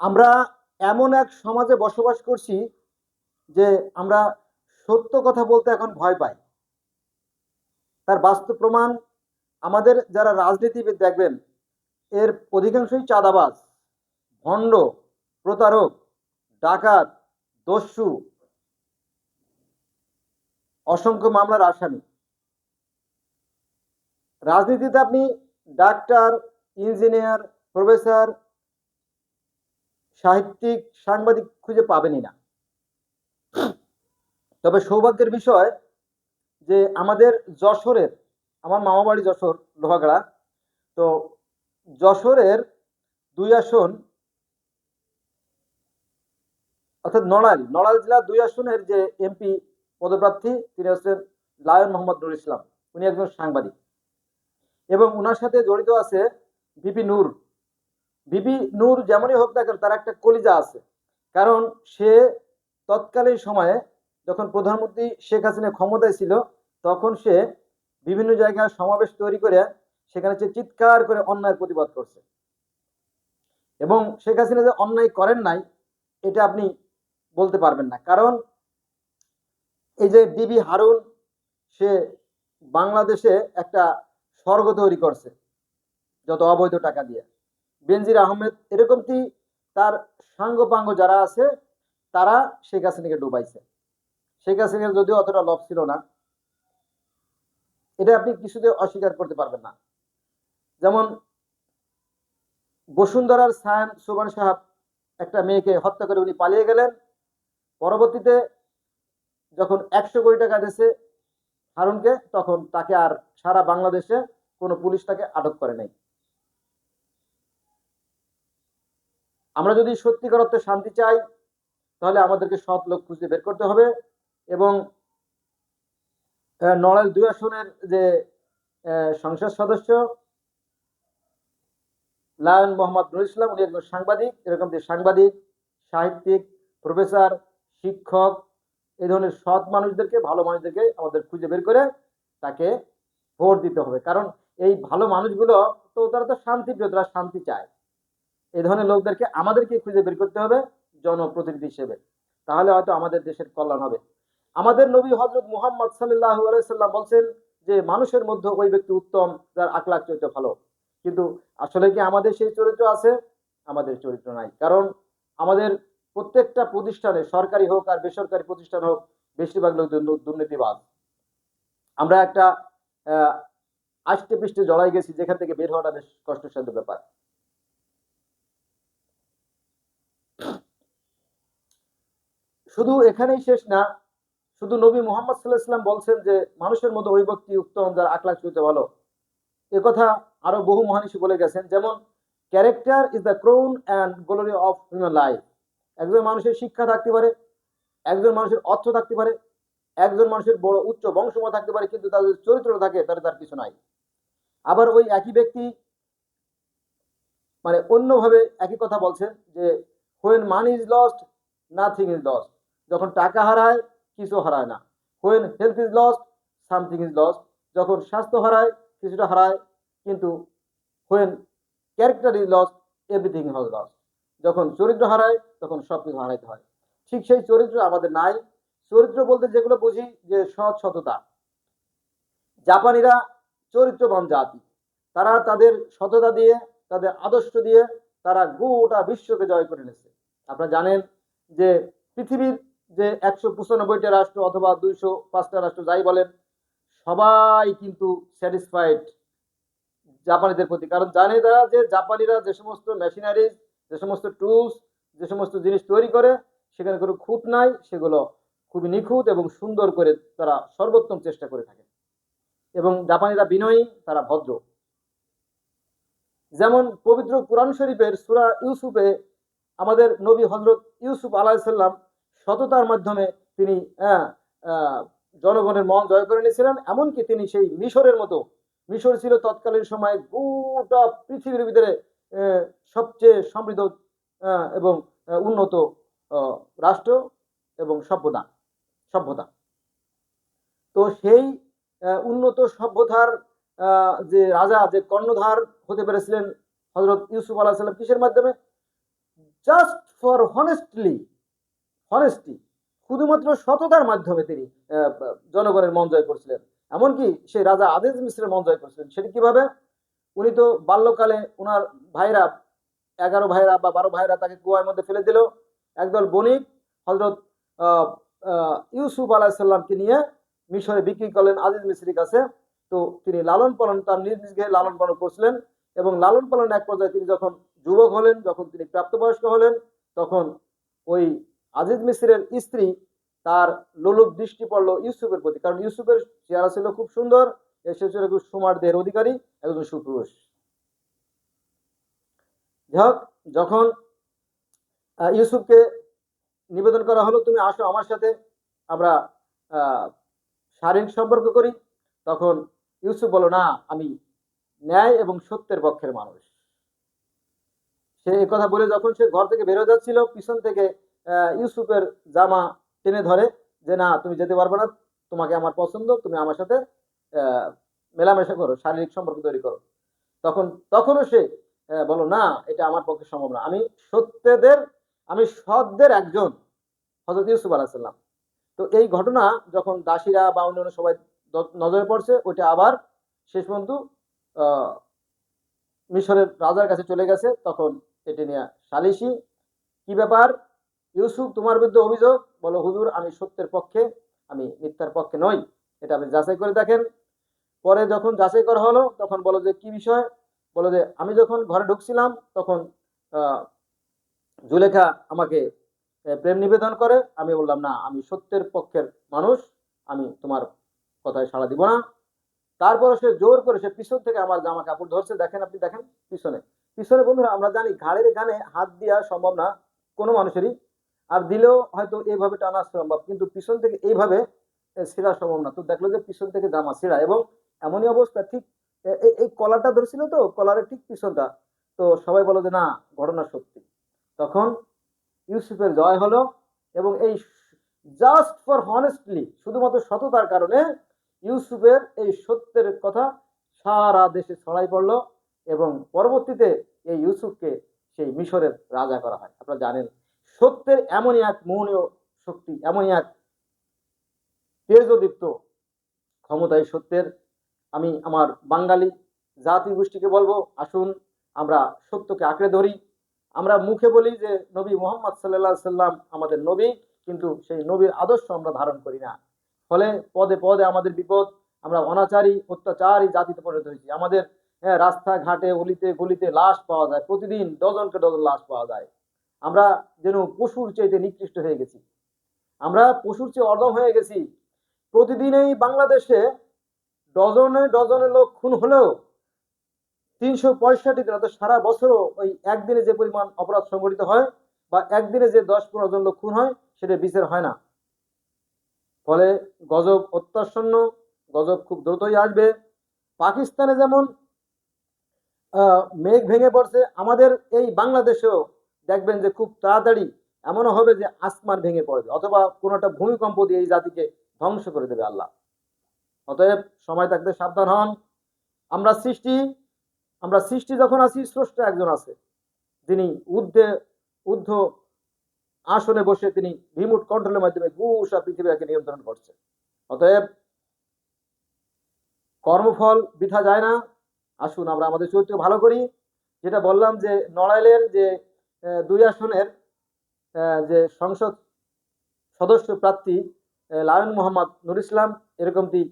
আমরা এমন এক সমাজে বসবাস করছি যে আমরা সত্য কথা বলতে এখন ভয় পাই। তার বাস্তব প্রমাণ আমাদের যারা রাজনীতিবিদ দেখবেন, এর অধিকাংশই চাঁদাবাজ, ভণ্ড, প্রতারক, ডাকাত, দস্যু, অসংখ্য মামলার আসামি। রাজনীতিতে আপনি ডাক্তার, ইঞ্জিনিয়ার, প্রফেসর সাহিত্যিক, সাংবাদিক খুঁজে পাবেনই না। তবে সৌভাগ্যের বিষয় যে আমাদের যশোরের, আমার মামা বাড়ি যশোর, লোহাগড়া। তো যশোরের দুই আসন, অর্থাৎ নড়াইল নড়াইল জেলা দুই আসনের যে এমপি পদপ্রার্থী, তিনি হচ্ছেন লায়ন মোহাম্মদ নুর ইসলাম। উনি একজন সাংবাদিক। এবং ওনার সাথে জড়িত আছে বিপি নূর। বিপি নূর যেমনই হোক না কেন, তার একটা কলিজা আছে। কারণ সে তৎকালীন সময়ে যখন প্রধানমন্ত্রী শেখ হাসিনা ক্ষমতায় ছিল, তখন সে বিভিন্ন জায়গায় সমাবেশ তৈরি করে সেখানে সে চিৎকার করে অন্যায়ের প্রতিবাদ করছে। এবং শেখ হাসিনা যে অন্যায় করেন নাই, এটা আপনি বলতে পারবেন না। কারণ এই যে ডিবি হারুন, সে বাংলাদেশে একটা স্বর্গ তৈরি করছে, যত অবৈধ টাকা দিয়ে। বেনজির আহমেদ এরকমটি তার সাঙ্গপাঙ্গ যারা আছে, তারা শেখ হাসিনাকে ডুবাইছে। শেখ হাসিনার যদিও অতটা লভ ছিল না, এটা আপনি কিছুতে অস্বীকার করতে পারবেন না। যেমন বসুন্ধরার সায়ন সুবান সাহাব একটা মেয়েকে হত্যা করে উনি পালিয়ে গেলেন। পরবর্তীতে যখন একশো কোটি টাকা দিয়েছে হারুনকে, তখন তাকে আর সারা বাংলাদেশে কোনো পুলিশ তাকে আটক করে নাই। আমরা যদি সত্যিকার অর্থে শান্তি চাই, তাহলে আমাদেরকে সৎ লোক খুঁজে বের করতে হবে এবং নড়াইল দুই আসনের যে সংসদ সদস্য, লায়ন মোহাম্মদ নুর ইসলাম, উনি একজন সাংবাদিক, এরকম যে সাংবাদিক, সাহিত্যিক, প্রফেসর, শিক্ষক, এই ধরনের সৎ মানুষদেরকে, ভালো মানুষদেরকে আমাদের খুঁজে বের করে তাকে ভোট দিতে হবে। কারণ এই ভালো মানুষগুলো তো, তারা তো শান্তি শান্তিপ্রিয়, তারা শান্তি চায়। এই ধরনের লোকদেরকে আমাদেরকে খুঁজে বের করতে হবে জনপ্রতিনিধি হিসেবে। তাহলে হয়তো আমাদের দেশের কল্যাণ হবে। আমাদের নবী হজরত মুহাম্মদ সাল্লাহ আলাইসাল্লাম বলছেন যে, মানুষের মধ্যে ওই ব্যক্তি উত্তম, যার আকলাক চরিত্র ভালো। কিন্তু আসলে কি আমাদের সেই চরিত্র আছে? আমাদের চরিত্র নাই। কারণ আমাদের প্রত্যেকটা প্রতিষ্ঠানে, সরকারি হোক আর বেসরকারি প্রতিষ্ঠান হোক, বেশিরভাগ লোক দুর্নীতিবাদ আমরা একটা আষ্টে পৃষ্ঠে জড়াই গেছি, যেখান থেকে বের হওয়াটা বেশ কষ্টসাধ্য ব্যাপার। শুধু এখানেই শেষ না, শুধু নবী মোহাম্মদ সাল্লাহ ইসলাম বলছেন যে, মানুষের মধ্যে ওই ব্যক্তি উত্তম যার আকলাক চরিত্র ভালো। কথা আরও বহু মহানিষী বলে গেছেন, যেমন character is the crown and glory of human life একজন মানুষের শিক্ষা থাকতে পারে, একজন মানুষের অর্থ থাকতে পারে, একজন মানুষের বড় উচ্চ বংশময় থাকতে পারে, কিন্তু তাদের চরিত্র থাকে তাহলে তার কিছু নাই। আবার ওই একই ব্যক্তি মানে অন্যভাবে একই কথা বলছেন যে when money is lost nothing is lost যখন টাকা হারায়, কিছু হারায় না। When health is lost something is lost যখন স্বাস্থ্য হারায়, কিছুটা হারায়, কিন্তু when character is lost everything has lost যখন চরিত্র হারায়, তখন সব কিছু হারাইতে হয়। ঠিক সেই চরিত্র আমাদের নাই। চরিত্র বলতে যেগুলো বুঝি, যে সৎ সততা। জাপানিরা চরিত্রবান জাতি। তারা তাদের সততা দিয়ে, তাদের আদর্শ দিয়ে, তারা গোটা বিশ্বকে জয় করে নিয়েছে আপনারা জানেন যে পৃথিবীর যে একশো পঁচানব্বইটা রাষ্ট্র অথবা দুইশো পাঁচটা রাষ্ট্র যাই বলেন, সবাই কিন্তু স্যাটিসফাইড জাপানিদের প্রতি। কারণ জানে তারা যে জাপানিরা যে সমস্ত মেশিনারিজ যে সমস্ত টুলস যে সমস্ত জিনিস তৈরি করে, সেখানে কোনো খুঁত নাই, সেগুলো খুবই নিখুঁত এবং সুন্দর করে তারা সর্বোত্তম চেষ্টা করে থাকে। এবং জাপানিরা বিনয়ী, তারা ভদ্র। যেমন পবিত্র কোরআন শরীফের সুরা ইউসুফে আমাদের নবী হজরত ইউসুফ আলাহিসাল্লাম সততার মাধ্যমে তিনি আহ, জনগণের মন জয় করে নিয়েছিলেন। এমনকি তিনি সেই মিশরের মতো মিশর ছিল তৎকালীন সময়ে গোটা পৃথিবীর ভিতরে সবচেয়ে সমৃদ্ধ এবং উন্নত রাষ্ট্র এবং সভ্যতা সভ্যতা। তো সেই উন্নত সভ্যতার যে রাজা যে কর্ণধার হতে পেরেছিলেন হজরত ইউসুফ আলাহ সাল্লাম কিসের মাধ্যমে? জাস্ট ফর হনেস্টলি হনেস্টি শুধুমাত্র সততার মাধ্যমে তিনি জনগণের মন জয় করছিলেন। এমনকি সেই রাজা আদেজ মিশ্রের মন জয় করছিলেন। সেটি কীভাবে? উনি তো বাল্যকালে ওনার ভাইরা, এগারো ভাইরা বা বারো ভাইরা তাকে কুয়ার মধ্যে ফেলে দিল। একদল বণিক হজরত ইউসুফ আলাহিসাল্লামকে নিয়ে মিশরে বিক্রি করলেন আজিজ মিশ্রির কাছে। তো তিনি লালন পালন, তার নিজ নিজ লালন পালন করছিলেন এবং লালন পালন এক পর্যায়ে তিনি যখন যুবক হলেন, যখন তিনি প্রাপ্তবয়স্ক হলেন, তখন ওই আজিজ মিশ্রের স্ত্রী, তার লোলুপ দৃষ্টি পড়ল ইউসুফের প্রতি। কারণ ইউসুফের চেহারা ছিল খুব সুন্দর সে ছিল খুব সুমার দেহের অধিকারী, একজন সুপুরুষ। যাই যখন ইউসুফকে নিবেদন করা হলো, তুমি আসো আমার সাথে, আমরা শারীরিক সম্পর্ক করি। তখন ইউসুফ বলো না, আমি ন্যায় এবং সত্যের পক্ষের মানুষ। সে কথা বলে যখন সে ঘর থেকে বেরো যাচ্ছিল, পিছন থেকে ইউসুফের জামা টেনে ধরে যে, না, তুমি যেতে পারবে না, তোমাকে আমার পছন্দ, তুমি আমার সাথে মেলামেশা করো, শারীরিক সম্পর্ক তৈরি করো। তখন, তখনও সে বলো না, এটা আমার পক্ষে সম্ভব না। আমি সত্যদের, আমি সৎদের একজন হজরত ইউসুফ আলাহিসাল্লাম তো এই ঘটনা যখন দাসীরা বা অন্যান্য সবাই নজরে পড়ছে, ওইটা আবার শেষ পর্যন্ত মিশরের রাজার কাছে চলে গেছে। তখন এটি নিয়ে সালিশি কি ব্যাপার? ইউসুফ, তোমার বিরুদ্ধে অভিযোগ? বলো, হুজুর, আমি সত্যের পক্ষে, আমি মিথ্যার পক্ষে নই। এটা আপনি যাচাই করে দেখেন। পরে যখন যাচাই করা হলো, তখন বলো যে, কি বিষয়? বলো যে, আমি যখন ঘরে ঢুকছিলাম, তখন জুলেখা আমাকে প্রেম নিবেদন করে। আমি বললাম, না, আমি সত্যের পক্ষের মানুষ, আমি তোমার কথায় সাড়া দিব না। তারপরে সে জোর করে, সে পিছন থেকে আমার জামা কাপড় ধরছে। দেখেন আপনি, দেখেন পিছনে। পিছনে বন্ধুরা, আমরা জানি, ঘাড়ের এখানে হাত দেওয়া সম্ভব না, কোনো মানুষেরই আর দিলেও হয়তো এইভাবে টানা সম্ভব, কিন্তু পিছন থেকে এইভাবে ছিঁড়া সম্ভব না। তো দেখল যে পিছন থেকে জামা ছিঁড়া এবং এমনই অবস্থা, ঠিক এই কলারটা ধরছিল তো, কলারের ঠিক পিছনটা। তো সবাই বলো যে না, ঘটনা সত্যি। তখন ইউসুফের জয় হলো এবং এই জাস্ট ফর হনেস্টলি, শুধুমাত্র সততার কারণে ইউসুফের এই সত্যের কথা সারা দেশে ছড়াই পড়ল এবং পরবর্তীতে এই ইউসুফকে সেই মিশরের রাজা করা হয়। আপনারা জানেন সত্যের এমনই এক মোহনীয় শক্তি এমনই এক তেজদীপ্ত ক্ষমতায় সত্যের। আমি আমার বাঙালি জাতি গোষ্ঠীকে বলব আসুন আমরা সত্যকে আঁকড়ে ধরি। আমরা মুখে বলি যে নবী মোহাম্মদ সাল্লাহ সাল্লাম আমাদের নবী কিন্তু সেই নবীর আদর্শ আমরা ধারণ করি না। ফলে পদে পদে আমাদের বিপদ আমরা অনাচারী অত্যাচারী জাতিতে পরিণত হয়েছি। আমাদের হ্যাঁ, রাস্তাঘাটে অলিতে গলিতে লাশ পাওয়া যায়। প্রতিদিন ডজনকে ডজন লাশ পাওয়া যায়। আমরা যেন পশুর চাইতে নিকৃষ্ট হয়ে গেছি। আমরা পশুর চেয়ে অদম হয়ে গেছি। প্রতিদিনই বাংলাদেশে ডজনে ডজনে লোক খুন হলেও তিনশো পঁয়ষট্টি দিন, অর্থাৎ সারা বছরও ওই একদিনে যে পরিমাণ অপরাধ সংঘটিত হয় বা একদিনে যে দশ পনেরো জন লোক খুন হয়, সেটা বিচার হয় না। ফলে গজব অত্যাসন্ন গজব খুব দ্রুতই আসবে। পাকিস্তানে যেমন মেঘ ভেঙে পড়ছে, আমাদের এই বাংলাদেশেও দেখবেন যে খুব তাড়াতাড়ি এমনও হবে যে আসমান ভেঙে পড়বে, অথবা কোনো একটা ভূমিকম্প দিয়ে এই জাতিকে ধ্বংস করে দেবে আল্লাহ। অতএব সময় থাকতে সাবধান হন। আমরা সৃষ্টি আমরা সৃষ্টি যখন আছি, স্রষ্টা একজন আছে। যিনি ঊর্ধ্বে ঊর্ধ্ব আসনে বসে তিনি রিমোট কন্ট্রোলের মাধ্যমে গোসা পৃথিবীকে নিয়ন্ত্রণ করছে অতএব কর্মফল বৃথা যায় না। আসুন আমরা আমাদের চরিত্র ভালো করি। যেটা বললাম যে নড়াইলের যে দুই আসনের যে সংসদ সদস্য প্রার্থী লায়ন মোহাম্মদ নুর ইসলাম, এরকমটি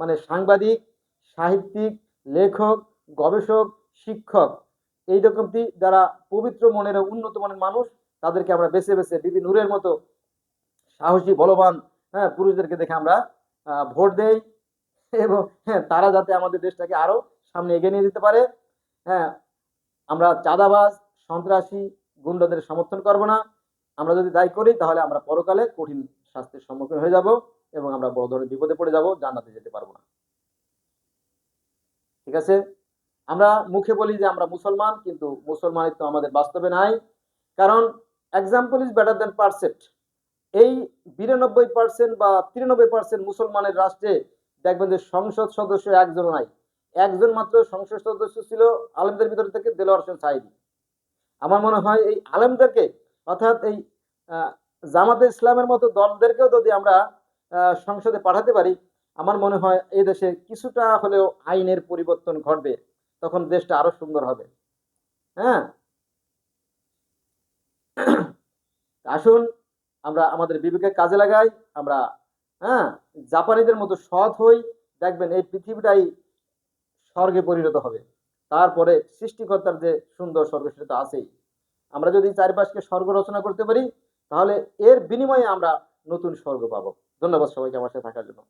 মানে সাংবাদিক, সাহিত্যিক, লেখক, গবেষক, শিক্ষক, এই রকমটি যারা পবিত্র মনের উন্নত মানের মানুষ, তাদেরকে আমরা বেছে বেছে বিপি নূরের মতো সাহসী, বলবান হ্যাঁ পুরুষদেরকে দেখে আমরা ভোট দেই এবং হ্যাঁ তারা যাতে আমাদের দেশটাকে আরও সামনে এগিয়ে নিয়ে যেতে পারে। হ্যাঁ আমরা চাঁদাবাজ, সন্ত্রাসী গুন্ডাদের সমর্থন করব না। আমরা যদি তাই করি, তাহলে আমরা পরকালে কঠিন শাস্তির সম্মুখীন হয়ে যাব এবং আমরা বড় ধরনের বিপদে পড়ে যাব, জান্নাতে যেতে পারব না। ঠিক আছে? আমরা মুখে বলি যে আমরা মুসলমান, কিন্তু মুসলমানিত্ব আমাদের বাস্তবে নাই। কারণ example is better than precept এই বিরানব্বই পার্সেন্ট বা তিরানব্বই পার্সেন্ট মুসলমানের রাষ্ট্রে দেখবেন যে সংসদ সদস্য একজন নাই। একজন মাত্র সংসদ সদস্য ছিল আলমদের ভিতর থেকে দেলোয়ার হোসেন সাইদি আমার মনে হয় এই আলেমদেরকে, অর্থাৎ এই জামাতে ইসলামের মতো দলদেরকেও যদি আমরা সংসদে পাঠাতে পারি, আমার মনে হয় এই দেশে কিছুটা হলেও আইনের পরিবর্তন ঘটবে, তখন দেশটা আরও সুন্দর হবে। হ্যাঁ? আসুন, আমরা আমাদের বিবেকের কাজে লাগাই, আমরা হ্যাঁ জাপানিদের মতো সৎ হই, দেখবেন এই পৃথিবীটাই স্বর্গে পরিণত হবে। তারপরে সৃষ্টিকর্তার যে সুন্দর স্বর্গ সেটা তো আছেই। আমরা যদি চারিপাশকে স্বর্গ রচনা করতে পারি, তাহলে এর বিনিময়ে আমরা নতুন স্বর্গ পাবো। ধন্যবাদ সবাইকে আমার সাথে থাকার জন্য।